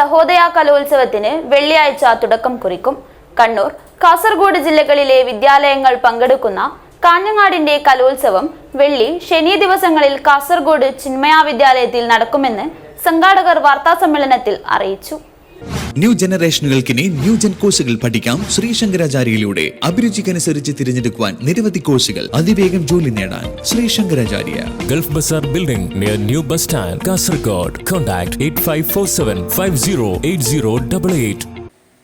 സഹോദയ കലോത്സവത്തിന് വെള്ളിയാഴ്ച തുടക്കം കുറിക്കും. കണ്ണൂർ കാസർഗോഡ് ജില്ലകളിലെ വിദ്യാലയങ്ങൾ പങ്കെടുക്കുന്ന കാഞ്ഞങ്ങാടിന്റെ കലോത്സവം വെള്ളി ശനി ദിവസങ്ങളിൽ കാസർഗോഡ് ചിന്മയ വിദ്യാലയത്തിൽ നടക്കുമെന്ന് സംഘാടകർ വാർത്താസമ്മേളനത്തിൽ അറിയിച്ചു. ന്യൂ ജനറേഷനുകൾക്കിനി ന്യൂ ജൻ കോഴ്സുകൾ പഠിക്കാം ശ്രീശങ്കരാചാര്യയിലൂടെ അഭിരുചിക്കനുസരിച്ച് തിരഞ്ഞെടുക്കുവാൻ നിരവധി കോഴ്സുകൾ അതിവേഗം ജോലി നേടാൻ Sree Sankaracharya gulf Bazar building near new bus stand Kasaragod contact eight five four seven five zero eight zero double eight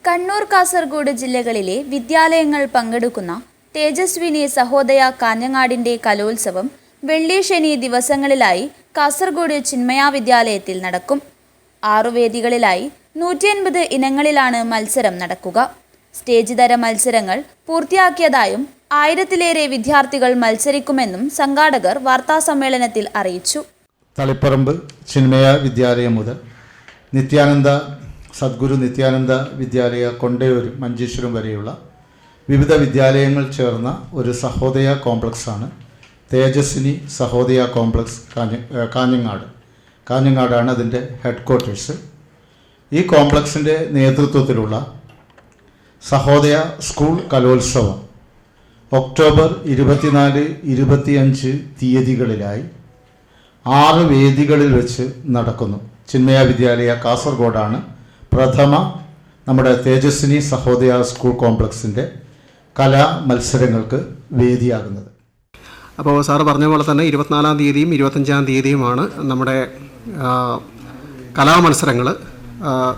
Kannur Kasaragod ജില്ലകളിലെ വിദ്യാലയങ്ങൾ പങ്കെടുക്കുന്ന തേജസ്വിനി സഹോദയ കാഞ്ഞങ്ങാടിന്റെ കലോത്സവം വെള്ളി ശനി ദിവസങ്ങളിലായി കാസർഗോഡ് ചിന്മയ വിദ്യാലയത്തിൽ നടക്കും. ആറു വേദികളിലായി നൂറ്റി അൻപത് ഇനങ്ങളിലാണ് മത്സരം നടക്കുക. സ്റ്റേജ് തര മത്സരങ്ങൾ പൂർത്തിയാക്കിയതായും ആയിരത്തിലേറെ വിദ്യാർത്ഥികൾ മത്സരിക്കുമെന്നും സംഘാടകർ വാർത്താസമ്മേളനത്തിൽ അറിയിച്ചു. തളിപ്പറമ്പ് ചിന്മയ വിദ്യാലയം മുതൽ നിത്യാനന്ദ സദ്ഗുരു നിത്യാനന്ദ വിദ്യാലയ കൊണ്ടയൂരും മഞ്ചേശ്വരം വരെയുള്ള വിവിധ വിദ്യാലയങ്ങൾ ചേർന്ന ഒരു സഹോദയ കോംപ്ലക്സാണ് തേജസ്വിനി സഹോദയ കോംപ്ലക്സ് കാഞ്ഞ കാഞ്ഞങ്ങാട്. കാഞ്ഞങ്ങാടാണ് അതിന്റെ ഹെഡ് ക്വാർട്ടേഴ്സ് ഈ കോംപ്ലക്സിന്റെ നേതൃത്വത്തിലുള്ള സഹോദയ സ്കൂൾ കലോത്സവം ഒക്ടോബർ ഇരുപത്തിനാല് ഇരുപത്തിയഞ്ച് തീയതികളിലായി ആറ് വേദികളിൽ വെച്ച് നടക്കുന്നു. ചിന്മയ വിദ്യാലയ കാസർഗോഡാണ് പ്രഥമ നമ്മുടെ തേജസ്വിനി സഹോദയ സ്കൂൾ കോംപ്ലക്സിന്റെ കലാ മത്സരങ്ങൾക്ക് വേദിയാകുന്നത്. അപ്പോൾ സാറ് പറഞ്ഞ പോലെ തന്നെ ഇരുപത്തിനാലാം തീയതിയും ഇരുപത്തഞ്ചാം തീയതിയുമാണ് നമ്മുടെ കലാ കലാമത്സരങ്ങൾ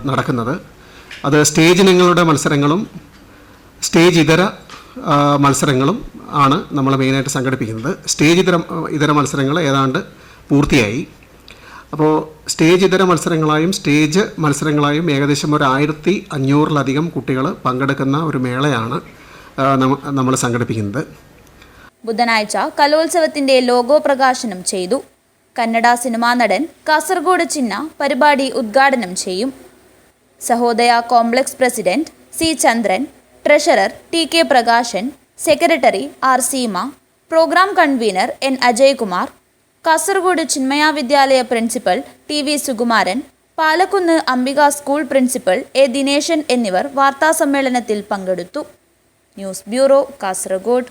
നടക്കുന്നത്. അത് സ്റ്റേജ് ഇനങ്ങളുടെ മത്സരങ്ങളും സ്റ്റേജ് ഇതര മത്സരങ്ങളും ആണ് നമ്മൾ മെയിനായിട്ട് സംഘടിപ്പിക്കുന്നത്. സ്റ്റേജ് ഇതര ഇതര മത്സരങ്ങൾ ഏതാണ്ട് പൂർത്തിയായി. അപ്പോൾ സ്റ്റേജ് ഇതര മത്സരങ്ങളായും സ്റ്റേജ് മത്സരങ്ങളായും ഏകദേശം ഒരു ആയിരത്തി അഞ്ഞൂറിലധികം കുട്ടികൾ പങ്കെടുക്കുന്ന ഒരു മേളയാണ് നമ്മൾ സംഘടിപ്പിക്കുന്നത്. ബുധനാഴ്ച കലോത്സവത്തിന്റെ ലോഗോ പ്രകാശനം ചെയ്തു. കന്നഡ സിനിമാ നടൻ കാസർഗോഡ് ചിന്ന പരിപാടി ഉദ്ഘാടനം ചെയ്യും. Sahodaya complex president C Chandran treasurer T K Prakashan secretary R Seema programme convener N Ajaykumar Kasaragod Chinmaya Vidyalaya principal T V Sukumaran Palakkunnu Ambika school principal A Dineshan എന്നിവർ വാർത്താസമ്മേളനത്തിൽ പങ്കെടുത്തു. News bureau Kasaragod.